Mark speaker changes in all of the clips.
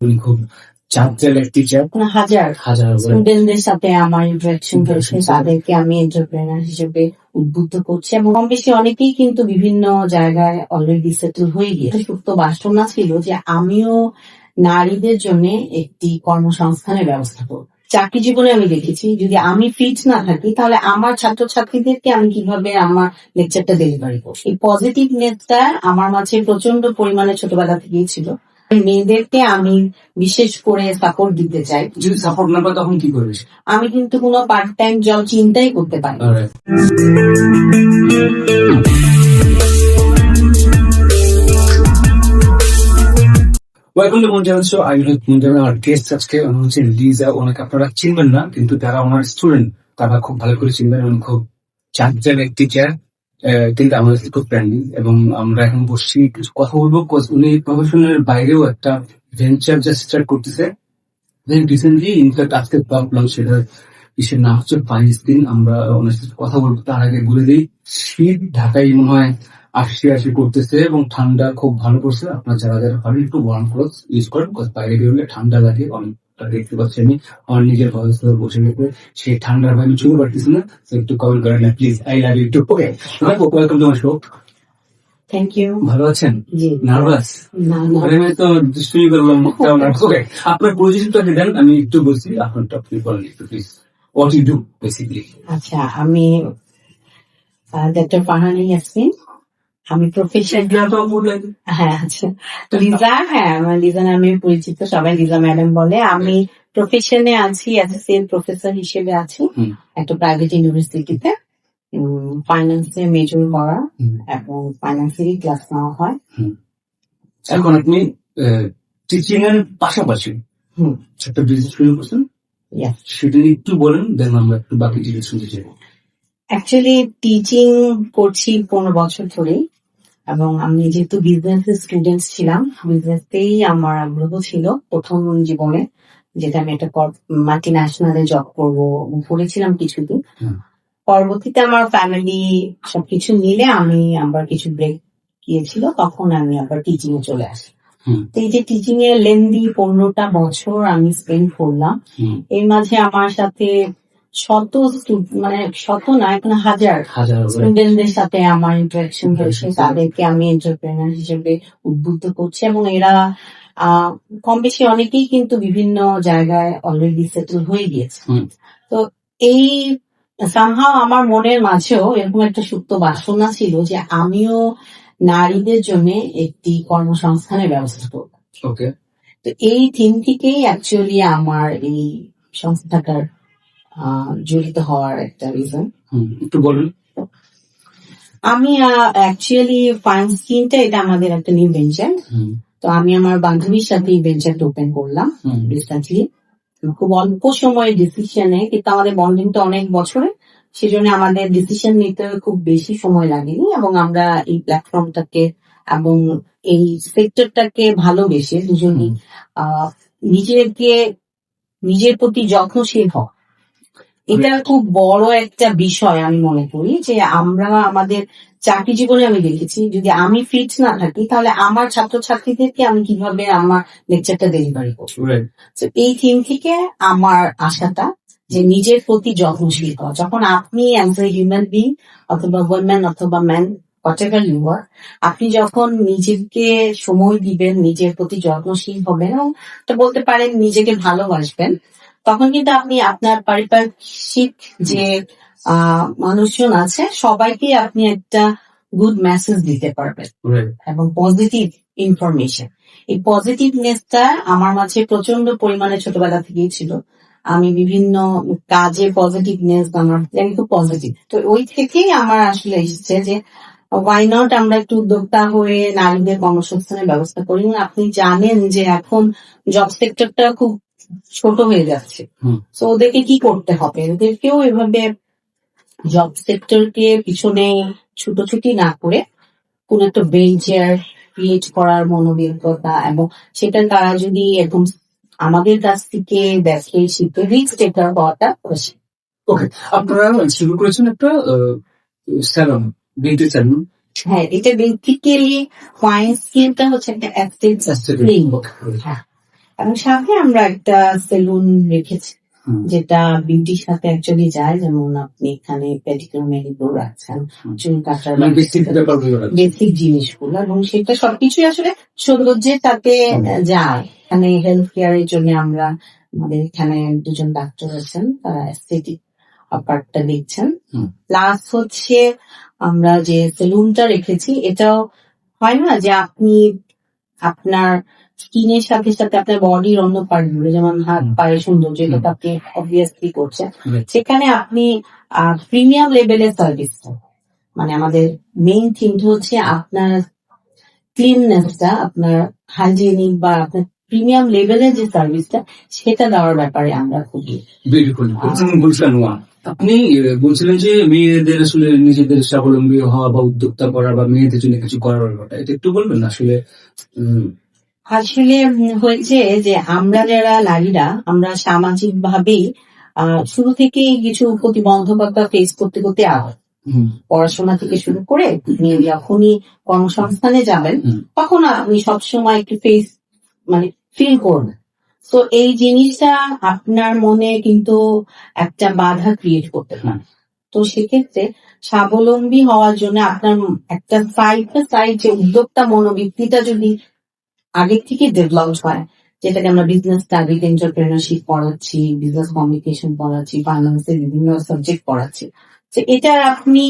Speaker 1: উনি খুব টিচার
Speaker 2: হাজার।
Speaker 1: হাজার
Speaker 2: স্টুডেন্টদের সাথে আমার ইন্টারাকশন হয়েছে তাদেরকে আমি এন্টারপ্রেনার হিসেবে উদ্বুদ্ধ করছি এবং কম বেশি অনেকেই কিন্তু বিভিন্ন জায়গায় অলরেডি সেটেল হয়ে গিয়েছে। সুপ্ত বাসনা ছিল যে আমিও নারীদের জন্য একটি কর্মসংস্থানের ব্যবস্থা করব। চাকরি জীবনে আমি দেখেছি যদি আমি ফিট না থাকি তাহলে আমার ছাত্রছাত্রীদেরকে আমি কীভাবে আমার লেকচারটা ডেলিভারি করব? এই পজিটিভনেসটা আমার মাঝে প্রচণ্ড পরিমাণে ছোটবেলা থেকেই ছিল। মেয়েদেরকে আমি বিশেষ করে সাপোর্ট দিতে চাই।
Speaker 1: যদি সাপোর্ট না পায় তখন কি করবে?
Speaker 2: আমি কিন্তু কোনো পার্ট টাইম জব চিন্তাই করতে পারি.
Speaker 1: ওয়েলকাম টু শো গেস্ট আজকে উনি হচ্ছে লিজা ওনাকে আপনারা চিনবেন না কিন্তু যারা ওনার স্টুডেন্ট তারা খুব ভালো করে চিনবেন খুব চাঁদের এক টিচার কিন্তু আমাদের খুব ফ্রেন্ডলি এবং আমরা এখন বসছি কিছু কথা বলব উনি প্রফেশনের বাইরেও একটা ভেঞ্চার যা স্টার্ট করতেছে। রিসেন্টলি ইনফ্যাক্ট আজকে ভাবলাম সেটা ইসের নাম হচ্ছে বাইশ দিন, আমরা ওনার সাথে কথা বলব, তার আগে বলে দিই, শীত ঢাকায় মনে হয় আশি আশি করতেছে এবং ঠান্ডা খুব ভালো করছে আপনার যারা যারা পারেন একটু ওয়ার্ম ক্লোথ ইউজ করেন বাইরে বেরোলে ঠান্ডা লাগে অনেকটা দেখতে পাচ্ছি আমি। আমার নিজের ভয়েস বসে গেছে। সেই ঠান্ডার ভাই আমি চুল পারতেছি না। একটু কমেন্ট করেন না please I love you too okay welcome to my show
Speaker 2: thank you
Speaker 1: ভালো আছেন? নার্ভাস আমি তো দুষ্টুমি করলাম ওকে আপনার পরিচিতিটা দেন আমি একটু বলছি আপনার টপিক বলেন একটু please what you do basically
Speaker 2: আচ্ছা আমি ডক্টর ফারহানি ইয়াসমিন। আমি প্রফেশন হ্যাঁ আচ্ছা। লিজা হ্যাঁ আমার লিজা নামে পরিচিত সবাই লিজা ম্যাডাম বলে। আমি প্রফেশনে আছি অ্যাসোসিয়েট প্রফেসর হিসেবে আছি একটা প্রাইভেট ইউনিভার্সিটিতে ফাইন্যান্সে মেজর করা এবং ফাইন্যান্সেরই ক্লাস নেওয়া হয়।
Speaker 1: এখন আপনি টিচিং এর পাশাপাশি একটা বিজনেস শুরু করছেন? সেটা একটু বলেন দেন আমরা একটু বাকি ডিটেলস শুনতে চাই।
Speaker 2: অ্যাকচুয়ালি টিচিং করছি পনেরো বছর ধরেই। এবং আমি যেহেতু বিজনেস স্টুডেন্ট ছিলাম বিজনেসতেই আমার আগ্রহ ছিল প্রথম জীবনে যেটা আমি একটা মাল্টি ন্যাশনালে জব করব করেছিলাম কিছুদিন। পরবর্তীতে আমার ফ্যামিলি সবকিছু মিলে আমি আবার কিছু ব্রেক গিয়েছিল তখন আমি আবার টিচিং এ চলে আসি। তো এই যে টিচিং এর লেন্দি পনেরোটা বছর আমি স্পেন্ড করলাম। এর মাঝে আমার সাথে শত মানে শত না এখন হাজার
Speaker 1: হাজার
Speaker 2: স্টুডেন্টদের সাথে আমার ইন্টারাকশন হয়েছে তাদেরকে আমি এন্টারপ্রেনার হিসেবে উদ্বুদ্ধ করছি এবং এরা কম বেশি অনেকেই কিন্তু বিভিন্ন জায়গায় অলরেডি সেটেল হয়ে গিয়েছে। তো এই সামহাও আমার মনের মাঝেও এরকম একটা সুপ্ত বাসনা ছিল যে আমিও নারীদের জন্য একটি কর্মসংস্থানের ব্যবস্থা করব।
Speaker 1: ওকে
Speaker 2: তো এই থিম থেকেই অ্যাকচুয়ালি আমার এই সংস্থাটার জড়িত হওয়ার একটা রিজন
Speaker 1: একটু বলুন
Speaker 2: আমি অ্যাকচুয়ালি ফাইন স্কিনটা এটা আমাদের একটা নিউ ভেঞ্চার। তো আমি আমার বান্ধবীর সাথে এই ভেঞ্চারটা ওপেন করলাম রিসেন্টলি খুব অল্প সময়ের ডিসিশনে কিন্তু আমাদের বন্ডিংটা অনেক বছরে সেজন্য আমাদের ডিসিশন নিতে খুব বেশি সময় লাগেনি এবং আমরা এই প্ল্যাটফর্মটাকে এবং এই সেক্টরটাকে ভালোবেসে দুজনই আহ, নিজেকে নিজের প্রতি যত্নশীল হওয়া। এটা খুব বড় একটা বিষয় আমি মনে করি যে আমরা আমাদের চাকরি জীবনে আমি দেখেছি যদি আমি ফিট না থাকি তাহলে আমার ছাত্রছাত্রীদেরকে আমি কীভাবে আমার লেকচারটা ডেলিভারি করব? তো এই থিম থেকে আমার আশাটা যে নিজের প্রতি যত্নশীল হওয়া। যখন আপনি অ্যাজ এ হিউম্যান বিং অথবা ওয়ারম্যান অথবা ম্যান হোয়াট ইউ আর আপনি যখন নিজেকে সময় দিবেন নিজের প্রতি যত্নশীল হবেন এবং তো বলতে পারেন নিজেকে ভালোবাসবেন তখন কিন্তু আপনি আপনার পারিপার্শ্বিক যে মানুষজন আছে সবাইকে আপনি একটা গুড মেসেজ দিতে পারবেন এবং পজিটিভ ইনফরমেশন এই পজিটিভনেসটা আমার মাঝে প্রচণ্ড পরিমাণে ছোটবেলা থেকেই ছিল। আমি বিভিন্ন কাজে পজিটিভনেস আমার খুব পজিটিভ তো ওই থেকেই আমার আসলে এসেছে যে ওয়াই নট আমরা একটু উদ্যোক্তা হয়ে নারীদের কর্মসংস্থানের ব্যবস্থা করি? আপনি জানেন যে এখন জব সেক্টরটা খুব ছোট হয়ে যাচ্ছে। তো ওদেরকে কি করতে হবে ওদেরকেও এভাবে জব সেক্টরকে পিছনে ছুটোছুটি না করে কোন একটা ভেঞ্চার ক্রিয়েট করার মনোবিজ্ঞতা এবং সেটা তারা যদি এরকম আমাদের কাছ থেকে দেখে শিখে রিস্ক টেকার হওয়াটা
Speaker 1: আপনারা শুরু করেছেন একটা স্যালন বিউটি স্যালন
Speaker 2: হ্যাঁ এটা বেসিক্যালি ফাইন স্কিনটা হচ্ছে একটা. Clean
Speaker 1: Okay.
Speaker 2: হ্যাঁ সাথে আমরা একটা সেলুন রেখেছি যেটা বিউটির সাথে অ্যাকচুয়ালি যায়। যেমন আপনি এখানে পেডিকিউর ম্যানিকিউর রাখছেন চুল কাটার
Speaker 1: মানে বেসিক
Speaker 2: জিনিসগুলো এবং সেটা সবকিছুই আসলে সৌন্দর্যের
Speaker 1: তাতে
Speaker 2: যায়। এখানে হেলথ কেয়ারের জন্য আমরা আমাদের এখানে দুজন ডাক্তার আছেন তারা এস্থেটিক পার্টটা দেখছেন। প্লাস হচ্ছে আমরা যে সেলুনটা রেখেছি এটাও হয় না যে আপনি আপনার স্কিনের সাথে সাথে আপনার বডির অন্য পার্টগুলো যেমন হাত। পায়ের সৌন্দর্য এটা আপনি অবভিয়াসলি করছেন সেখানে আপনি প্রিমিয়াম লেভেলের সার্ভিস মানে আমাদের মেইন থিমটা হচ্ছে আপনার ক্লিননেসটা আপনার হাইজেনিক বা আপনার প্রিমিয়াম লেভেলের যে সার্ভিসটা সেটা দেওয়ার ব্যাপারে আমরা খুবই
Speaker 1: বিউটিফুল বলছিলেন ওয়া আপনি বলছিলেন যে মেয়েদের আসলে নিজেদের স্বাবলম্বী হওয়া বা উদ্যোক্তা করা বা মেয়েদের জন্য কিছু করার ব্যাপারটা এটা একটু বলবেন? আসলে
Speaker 2: আসলে হয়েছে যে আমরা যারা নারীরা আমরা সামাজিক ভাবেই শুরু থেকে কিছু প্রতিবন্ধকতা ফেস করতে করতে আগে পড়াশোনা থেকে শুরু করে আপনি যখনই কর্মসংস্থানে যাবেন তখন আপনি সবসময় একটু ফেস মানে ফিল করবেন। তো এই জিনিসটা আপনার মনে কিন্তু একটা বাধা ক্রিয়েট করতে পারে। তো সেক্ষেত্রে স্বাবলম্বী হওয়ার জন্য আপনার একটা সাইড সাইড যে উদ্যোক্তা মনোবৃত্তিটা যদি আগের থেকে ডেভেলপ হয় যেটাকে আমরা বিজনেস স্টাডিজ এন্টারপ্রেনারশিপ পড়াচ্ছি বিজনেস কমিউনিকেশন পড়াচ্ছি ফাইন্যান্সের বিভিন্ন সাবজেক্ট পড়াচ্ছি তো এটার আপনি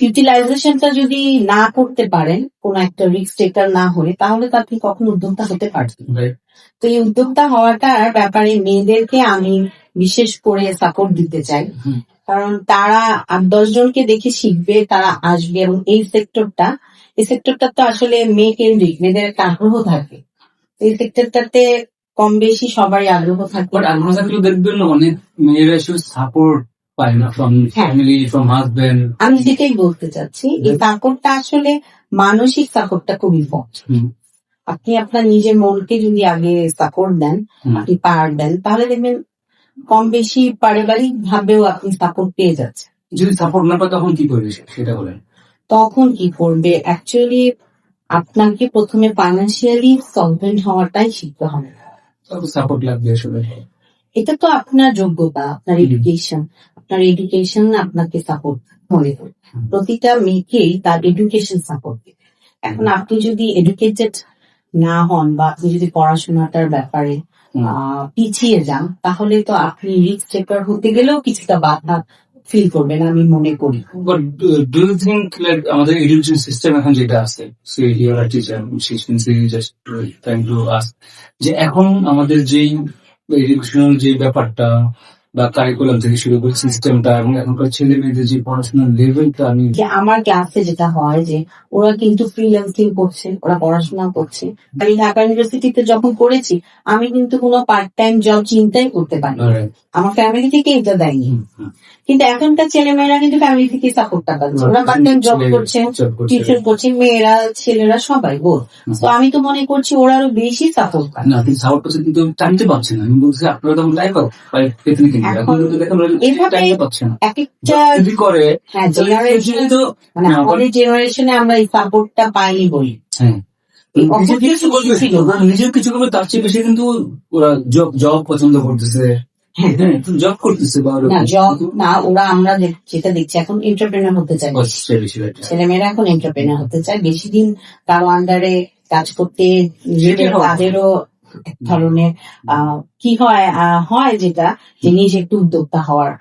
Speaker 2: ইউটিলাইজেশনটা যদি না করতে পারেন কোন একটা রিস্ক টেকার না হয়ে তাহলে তো আপনি কখন উদ্যোক্তা হতে
Speaker 1: right.
Speaker 2: তো এই উদ্যোক্তা হওয়াটার ব্যাপারে মেয়েদেরকে আমি বিশেষ করে সাপোর্ট দিতে চাই। কারণ তারা আট দশ জনকে দেখে শিখবে তারা আসবে এবং এই সেক্টরটা এই সেক্টরটা তো আসলে মেয়ে কেন্দ্রিক মেয়েদের একটা আগ্রহ থাকে। এই সেক্টরটাতে কম বেশি সবারই আগ্রহ থাকে।
Speaker 1: বাট আগ্রহ থাকলেও দেখবেন অনেক মেয়েরা আসলে সাপোর্ট পায় না ফ্রম
Speaker 2: হ্যাঁ।
Speaker 1: ফ্যামিলি ফ্রম হাজবেন্ড
Speaker 2: আমি যেটাই বলতে চাচ্ছি এই সাপোর্টটা আসলে মানসিক সাপোর্টটা খুব ইম্পর্টেন্ট আপনি আপনার নিজের মনকে যদি আগে সাপোর্ট দেন আপনি পার দেন তাহলে দেখবেন কম বেশি পারিবারিক ভাবেও আপনি সাপোর্ট পেয়ে যাচ্ছেন।
Speaker 1: যদি সাপোর্ট না পায় তখন কি করবে সেটা বলেন।
Speaker 2: তখন কি করবে অ্যাকচুয়ালি আপনাকে প্রথমে ফাইন্যান্সিয়ালি সলভেন্ট হওয়াটাই শিখতে হবে।
Speaker 1: সাপোর্ট লাগবে আসলে।
Speaker 2: এটা তো আপনার যোগ্যতা আপনার এডুকেশন আপনার এডুকেশন আপনাকে সাপোর্ট মনে করে প্রতিটা মেয়েকেই তার এডুকেশন সাপোর্ট এখন আপনি যদি এডুকেটেড না হন বা আপনি যদি পড়াশোনাটার ব্যাপারে পিছিয়ে যান তাহলে তো আপনি রিস্ক টেকার হতে গেলেও কিছুটা বাধা ফিল করবেন, আমি মনে করি।
Speaker 1: But do do you think আমাদের এডুকেশন সিস্টেম এখন যেটা আছে হিয়ার আর টিচার জাস্ট টু আস যে এখন আমাদের যেই এডুকেশনাল যে ব্যাপারটা বা কারিকুলাম থেকে শুরু করে সিস্টেমটা এবং এখনকার ছেলে মেয়েদের যে পড়াশোনার লেভেলটা আমি
Speaker 2: আমার ক্লাসে যেটা হয় যে ওরা কিন্তু ফ্রিল্যান্সিং করছে ওরা পড়াশোনা করছে। আমি ঢাকা ইউনিভার্সিটিতে যখন পড়েছি আমি কিন্তু কোনো পার্ট টাইম জব চিন্তাই করতে পারি আমার ফ্যামিলি থেকে এটা দেয়নি। কিন্তু এখনকার ছেলেমেয়েরা কিন্তু ফ্যামিলি থেকে সাপোর্টটা পাচ্ছে। ওরা পার্ট টাইম জব করছে
Speaker 1: করছে।
Speaker 2: টিউশন করছে মেয়েরা ছেলেরা সবাই বোধ তো আমি তো মনে করছি ওরা আরও বেশি সাপোর্ট পায়
Speaker 1: না কিন্তু সাপোর্ট কিন্তু টানতে পারছে না। আমি বলছি আপনারা তখন লাইফ পেতে
Speaker 2: এখন এভাবে- এক একটা
Speaker 1: যদি করে
Speaker 2: হ্যাঁ মানে
Speaker 1: হ্যাঁ,
Speaker 2: আমাদের জেনারেশনে আমরা এই সাপোর্টটা পাইনি বলি।
Speaker 1: হ্যাঁ। নিজেও কিছু করবে তার চেয়ে বেশি কিন্তু ওরা জব জব পছন্দ করতেছে।
Speaker 2: হ্যাঁ।
Speaker 1: হ্যাঁ জব করতেছে
Speaker 2: না জব না ওরা আমরা যেটা দেখছি এখন এন্টারপ্রেনার হতে
Speaker 1: সে
Speaker 2: ছেলেমেয়েরা এখন এন্টারপ্রেনার হতে চায় বেশি দিন কারও আন্ডারে কাজ করতে নিজেদের
Speaker 1: হয়।
Speaker 2: এক ধরনের কি হয় হয় যেটা যে নিজে একটু উদ্যোক্তা হওয়ার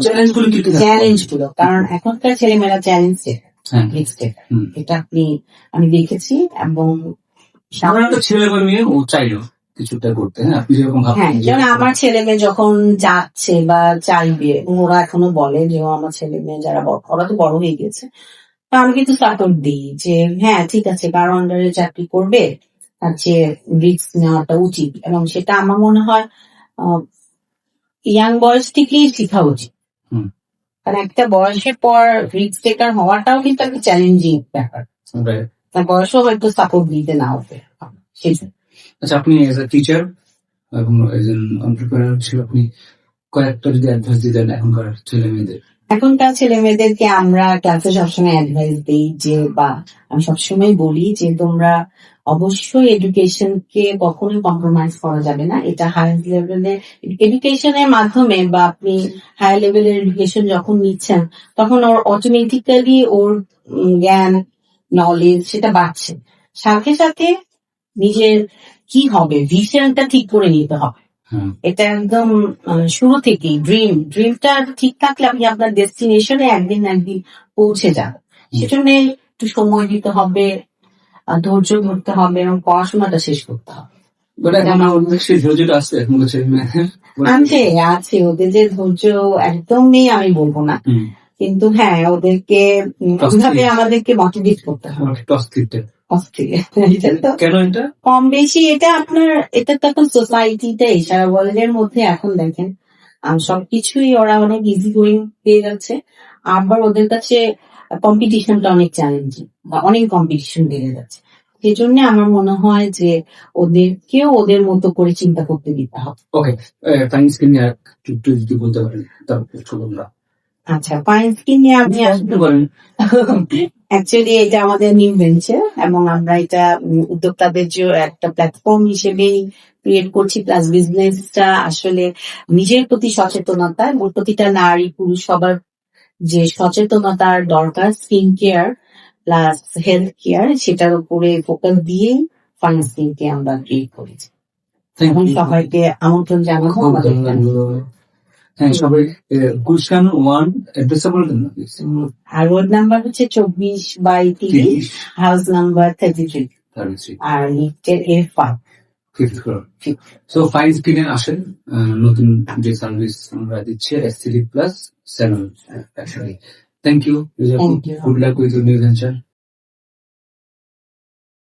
Speaker 1: চ্যালেঞ্জগুলো?
Speaker 2: চ্যালেঞ্জ কারণ এখনকার ছেলেমেয়েরা চ্যালেঞ্জ এটা আপনি আমি দেখেছি এবং
Speaker 1: আমার ছেলে বা মেয়ে ও চাইলো কিছুটা করতে হ্যাঁ? আপনি যেরকম
Speaker 2: হ্যাঁ
Speaker 1: ভাবছেন
Speaker 2: আমার ছেলে মেয়ে যখন যাচ্ছে বা চাইবে ওরা এখনও বলে যে আমার ছেলে মেয়ে যারা ওরা তো বড় হয়ে গেছে তা আমি কিন্তু সাপোর্ট দিই যে হ্যাঁ ঠিক আছে কারও আন্ডারে চাকরি করবে। তার চেয়ে রিস্ক নেওয়াটা উচিত। এবং সেটা আমার মনে হয় ইয়াং বয়স থেকেই শেখা উচিত।
Speaker 1: হুম।
Speaker 2: কারণ একটা বয়সের পর রিস্ক টেকার হওয়াটাও কিন্তু একটা চ্যালেঞ্জিং ব্যাপার. তার বয়সও হয়তো সাপোর্ট দিতে না হতে
Speaker 1: আচ্ছা আপনি এজ এ টিচার এবং এজ এন অন্টারপ্রেনার হিসেবে আপনি কয়েকটা যদি অ্যাডভাইস দিতেন এখনকার ছেলে মেয়েদের।
Speaker 2: এখনকার ছেলে মেয়েদেরকে আমরা ক্লাসে সবসময় অ্যাডভাইস দিই যে বা আমি সবসময় বলি যে তোমরা অবশ্যই এডুকেশনকে কখনোই কম্প্রোমাইজ করা যাবে না। এটা হায়ার লেভেলে এডুকেশনের মাধ্যমে বা আপনি হায়ার লেভেলের এডুকেশন যখন নিচ্ছেন তখন ওর অটোমেটিক্যালি ওর জ্ঞান নলেজ সেটা বাড়ছে। সাথে সাথে নিজের কি হবে ভিশনটা ঠিক করে নিতে হবে। এটা একদম শুরু থেকেই ড্রিম ড্রিমটা ঠিক থাকলে আপনি আপনার ডেস্টিনেশনে একদিন একদিন পৌঁছে যান সেজন্য একটু সময় দিতে হবে ধৈর্য ধরতে হবে এবং পড়াশোনাটা শেষ করতে হবে।
Speaker 1: ধৈর্যটা আছে
Speaker 2: ওদের যে ধৈর্য একদম নেই আমি বলব না। কিন্তু হ্যাঁ ওদেরকে ওইভাবে আমাদেরকে মোটিভেট করতে হবে।
Speaker 1: কেন এটা?
Speaker 2: কম বেশি এটা আপনার এটা তো এখন সোসাইটিটাই সারা ওয়ার্ল্ডের মধ্যে এখন দেখেন সবকিছুই ওরা অনেক ইজি গোয়িং পেয়ে যাচ্ছে। আবার ওদের কাছে কম্পিটিশনটা অনেক চ্যালেঞ্জিং বা অনেক কম্পিটিশন বেড়ে যাচ্ছে। সেই জন্য আমার মনে হয় যে ওদেরকেও ওদের মতো করে চিন্তা করতে দিতে হবে।
Speaker 1: ওকে ফাইন্যান্স নিয়ে একটু যদি বলতে পারেন তারপর ছোট না
Speaker 2: আচ্ছা ফাইন স্কিন নিয়ে আপনি আসলে
Speaker 1: পারেন।
Speaker 2: অ্যাকচুয়ালি এটা আমাদের নিউ ভেঞ্চার এবং আমরা এটা উদ্যোক্তাদের যে একটা প্ল্যাটফর্ম হিসেবেই ক্রিয়েট করছি প্লাস বিজনেসটা আসলে নিজের প্রতি সচেতনতা এবং প্রতিটা নারী পুরুষ সবার যে সচেতনতার দরকার skin care plus health care সেটার উপরে ফোকাস দিয়েই ফাইন স্কিন কে আমরা ক্রিয়েট করেছি
Speaker 1: ইউ
Speaker 2: সবাইকে আমন্ত্রণ জানাব আমাদের
Speaker 1: সবাই। গুলশান ওয়ান
Speaker 2: আর রোড নাম্বার হচ্ছে চব্বিশ বাই তিরিশ হাউস নাম্বার থার্টি থ্রি আর লিফটের এফ ফাইভ
Speaker 1: সো ফাইন স্ক্রিনে আসেন নতুন যে সার্ভিস আমরা দিচ্ছি S C D plus seven thank you. Good luck with new venture